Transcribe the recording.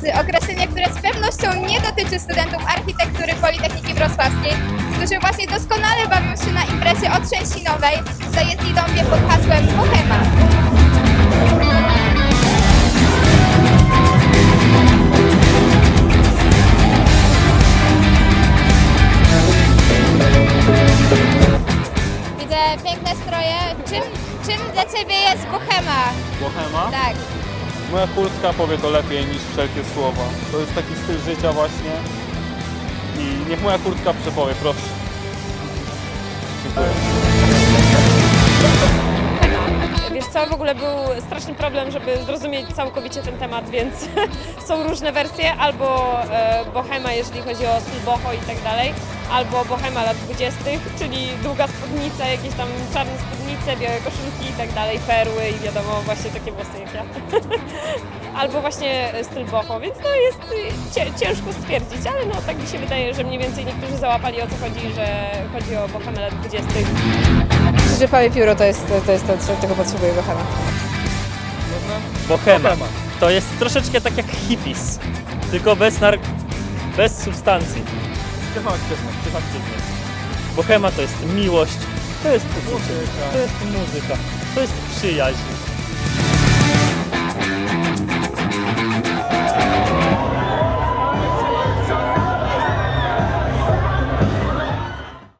razy określenie, które z pewnością nie dotyczy studentów architektury Politechniki Wrocławskiej, którzy właśnie doskonale bawią się na imprezie otrzęsinowej w zajezdni dąbie pod hasłem Bohema. Widzę piękne stroje. Czym, czym dla Ciebie jest Bohema? Bohema? Tak. Moja kurtka powie to lepiej niż wszelkie słowa. To jest taki styl życia właśnie. I niech moja kurtka przepowie, proszę. Dziękuję. Co, w ogóle był straszny problem, żeby zrozumieć całkowicie ten temat, więc są różne wersje, albo e, bohema, jeżeli chodzi o styl boho i tak dalej, albo bohema lat 20., czyli długa spódnica, jakieś tam czarne spódnice, białe koszulki i tak dalej, perły i wiadomo, właśnie takie włosy jak ja. albo właśnie styl boho, więc to jest ciężko stwierdzić, ale no tak mi się wydaje, że mniej więcej niektórzy załapali o co chodzi, że chodzi o bohemę lat 20. Że Pawie Pióro to jest to, jest to czego potrzebuje Bohema. Bohema. To jest troszeczkę tak jak hippies, tylko bez, nar... bez substancji. Bohema to jest miłość, to jest uczucie, to jest muzyka, to jest przyjaźń,